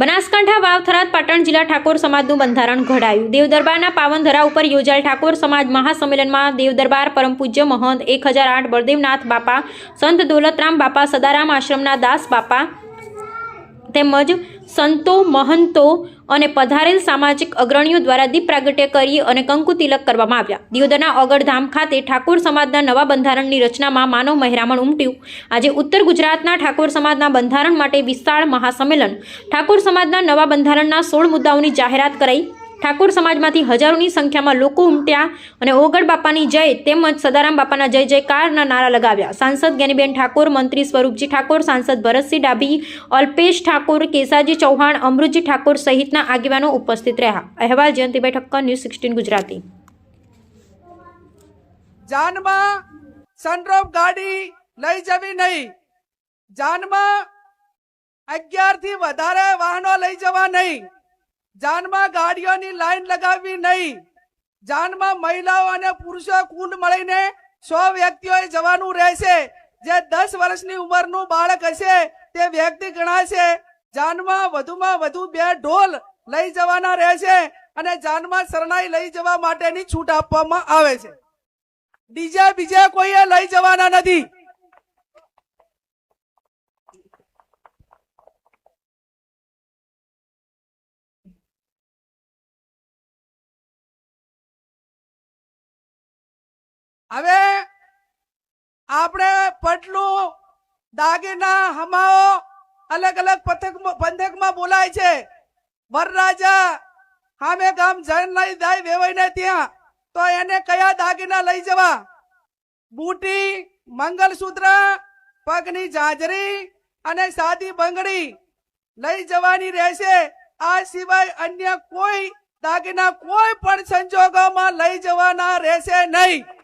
બનાસકાંઠા વાવથરાદ પાટણ જિલ્લા ઠાકોર સમાજનું બંધારણ ઘડાયું. દેવદરબારના પાવનધરા ઉપર યોજાયેલ ઠાકોર સમાજ મહાસંમેલનમાં દેવદરબાર પરમ પૂજ્ય મહંત એક હજાર આઠ બળદેવનાથ બાપા, સંત દોલતરામ બાપા, સદારામ આશ્રમના દાસ બાપા તેમજ સંતો મહંતો અને પધારેલ સામાજિક અગ્રણીઓ દ્વારા દીપ પ્રાગટ્ય કરી અને કંકુ તિલક કરવામાં આવ્યા. દિયોદરના ઓગળધામ ખાતે ઠાકોર સમાજના નવા બંધારણની રચનામાં માનવ મહેરામણ ઉમટ્યું. આજે ઉત્તર ગુજરાતના ઠાકોર સમાજના બંધારણ માટે વિશાળ મહાસંમેલન. ઠાકોર સમાજના નવા બંધારણના સોળ મુદ્દાઓની જાહેરાત કરાઈ. ઠાકોર સમાજમાંથી હજારોની સંખ્યામાં લોકો ઉમટ્યા અને ઓગળ બાપાની જય તેમજ સદારામ બાપાના જય જયકારના નારા લગાવ્યા. સાંસદ જ્ઞાનીબેન ઠાકોર, મંત્રી સ્વરૂપજી ઠાકોર, સાંસદ ભરતસિંહ ડાભી, અલ્પેશ ઠાકોર, કેસાજી ચૌહાણ, અમૃતજી ઠાકોર સહિતના આગેવાનો ઉપસ્થિત રહ્યા. અહેવાલ જયંતિભાઈ ઠક્કર ન્યૂઝ સિક્સટીન ગુજરાતી. જાનમાં સનરોપ ગાડી લઈ જવી નહીં. જાનમાં અગિયારથી વધારે વાહનો લઈ જવા નહીં. જાનમાં ગાડીઓની લાઈન લગાવવી નહીં. જાનમાં મહિલાઓ અને પુરુષો કુલ મળીને સો વ્યક્તિઓએ જવાનું રહેશે. જે દસ વર્ષની ઉંમરનું બાળક હશે, તે વ્યક્તિ ગણાશે. જાનમાં વધુમાં વધુ બે ઢોલ લઈ જવાના રહેશે અને જાનમાં શરણાઈ લઈ જવા માટેની છૂટ આપવામાં આવે છે. બીજા બીજા કોઈએ લઈ જવાના નથી. હવે આપણે પટલું, દાગીના, હમાઓ, અલગ અલગ પથક પંથકમાં બોલાય છે. વરરાજા હામે ગામ જૈન દાય વેવાઈને ત્યાં, તો એને કયા દાગીના લઈ જવા? બુટી, મંગલસૂત્ર, પગની જાજરી અને સાદી બંગડી લઈ જવાની રહેશે. આ સિવાય અન્ય કોઈ દાગીના કોઈ પણ સંજોગોમાં લઈ જવાના રહેશે નહીં.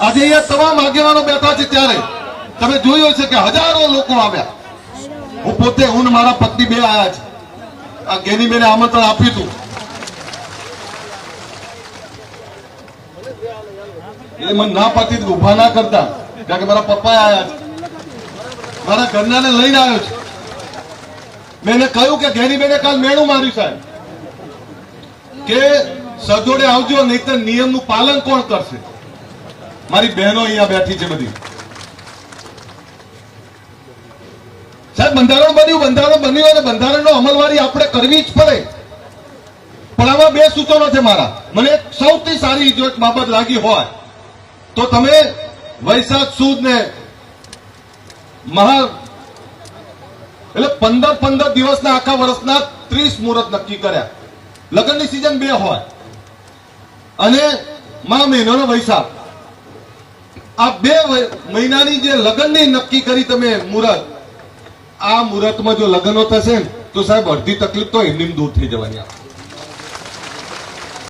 આજે અહીંયા તમામ આગેવાનો બેઠા છે ત્યારે તમે જોયું હશે કે હજારો લોકો આવ્યા. હું પોતે, હું ને મારા પત્ની બે આવ્યા છે. આ ગેની બેને આમંત્રણ આપ્યું હતું. એટલે મને ના પાતી ઊભા ના કરતા. કારણ કે મારા પપ્પા આવ્યા છે. મારા ઘરનાને લઈને આવ્યો છે. મેં કહ્યું કે ઘેરી બેને કાલ મેળું માર્યું સાહેબ. કે સજોડે આવજો, નહીતર નિયમનું પાલન કોણ કરશે? મારી બહેનો અહીંયા બેઠી છે બધી. સાહેબ, બંધારણ બન્યું બંધારણ બન્યું અને બંધારણનો અમલવારી આપણે કરવી જ પડે. પણ આમાં બે સૂચનો છે મારા. મને સૌથી સારી જો એક બાબત લાગી હોય, તો તમે વૈશાખ સુદ ને મહા એટલે પંદર પંદર દિવસના આખા વર્ષના ત્રીસ મુહૂર્ત નક્કી કર્યા. લગ્નની સિઝન બે હોય. અને મા મહિનાનો વૈશાખ. આ બે મહિનાની જે લગ્નની નક્કી કરી તમે મુહૂર્ત, આ મુહૂર્તમાં જો લગ્નો થશે ને, તો સાહેબ અડધી તકલીફ તો એમની દૂર થઈ જવાની આ